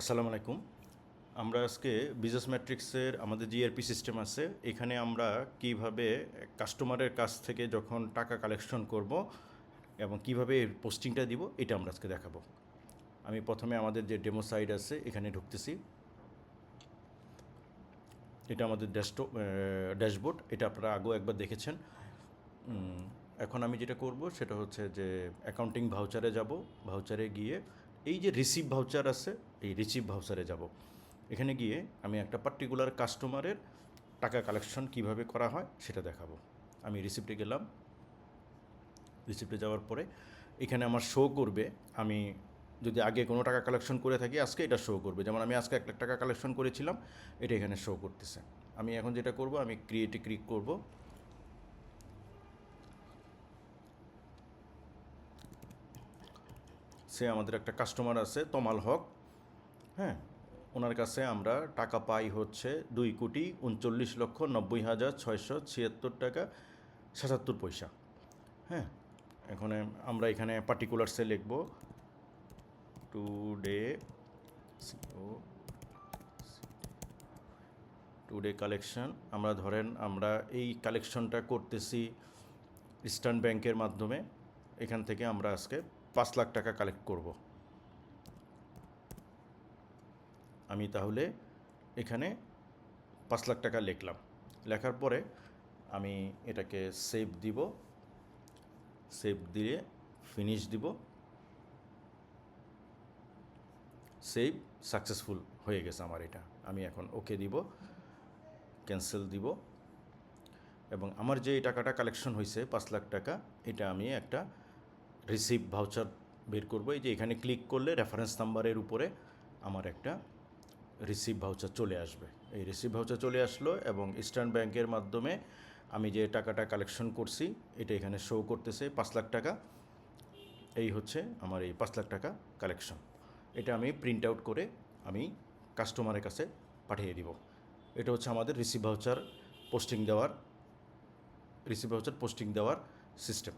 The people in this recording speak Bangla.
আসসালামু আলাইকুম। আমরা আজকে বিজনেস ম্যাট্রিক্সের আমাদের জিআরপি সিস্টেম আছে। এখানে আমরা কীভাবে কাস্টমারের কাছ থেকে যখন টাকা কালেকশন করব এবং কীভাবে পোস্টিংটা দিব, এটা আমরা আজকে দেখাবো। আমি প্রথমে আমাদের যে ডেমো সাইট আছে, এখানে ঢুকতেছি। এটা আমাদের ডেস্কটপ ড্যাশবোর্ড এটা আপনারা আগেও একবার দেখেছেন। এখন আমি যেটা করব, সেটা হচ্ছে যে অ্যাকাউন্টিং ভাউচারে যাব। ভাউচারে গিয়ে এই যে রিসিভ ভাউচার আছে, এই রিসিভ ভাউচারে যাব। এখানে গিয়ে আমি একটা পার্টিকুলার কাস্টমারের টাকা কালেকশন কীভাবে করা হয় সেটা দেখাবো। আমি রিসিপ্টে গেলাম। রিসিপ্টে যাওয়ার পরে এখানে আমার শো করবে। আমি যদি আগে কোনো টাকা কালেকশন করে থাকি, আজকে এটা শো করবে। যেমন আমি আজকে এক লাখ টাকা কালেকশন করেছিলাম, এটা এখানে শো করতেছে। আমি এখন যেটা করব, আমি ক্রিয়েটে ক্লিক করব। সে আমাদের একটা কাস্টমার আছে, তমাল হক। হ্যাঁ ওনার কাছে আমরা টাকা পাই হচ্ছে দুই কোটি উনচল্লিশ লক্ষ নব্বই হাজার ছয়শো ছিয়াত্তর টাকা সাতাত্তর পয়সা। হ্যাঁ এখানে আমরা এখানে পার্টিকুলারসে লিখব। Today today collection আমরা ধরেন আমরা এই কালেকশনটা করতেছি ইস্টার্ন ব্যাংকের মাধ্যমে। এখান থেকে আমরা আজকে পাঁচ লাখ টাকা কালেক্ট করব। আমি তাহলে এখানে পাঁচ লাখ টাকা লিখলাম। লেখার পরে আমি এটাকে সেভ দিব। সেভ দিয়ে ফিনিশ দিব। সেভ সাকসেসফুল হয়ে গেছে আমার এটা। আমি এখন ওকে দিব ক্যান্সেল দিব। এবং আমার যে টাকাটা কালেকশন হয়েছে পাঁচ লাখ টাকা, এটা আমি একটা রিসিভ ভাউচার বের করব। এই যে এখানে ক্লিক করলে রেফারেন্স নাম্বারের উপরে আমার একটা রিসিভ ভাউচার চলে আসবে। এই রিসিভ ভাউচার চলে আসলো এবং ইস্টার্ন ব্যাংকের মাধ্যমে আমি যে টাকাটা কালেকশন করছি, এটা এখানে শো করতেছে পাঁচ লাখ টাকা। এই হচ্ছে আমার এই পাঁচ লাখ টাকা কালেকশন এটা আমি প্রিন্ট আউট করে আমি কাস্টমারের কাছে পাঠিয়ে দিব। এটা হচ্ছে আমাদের রিসিভ ভাউচার পোস্টিং দেওয়ার রিসিভ ভাউচার পোস্টিং দেওয়ার সিস্টেম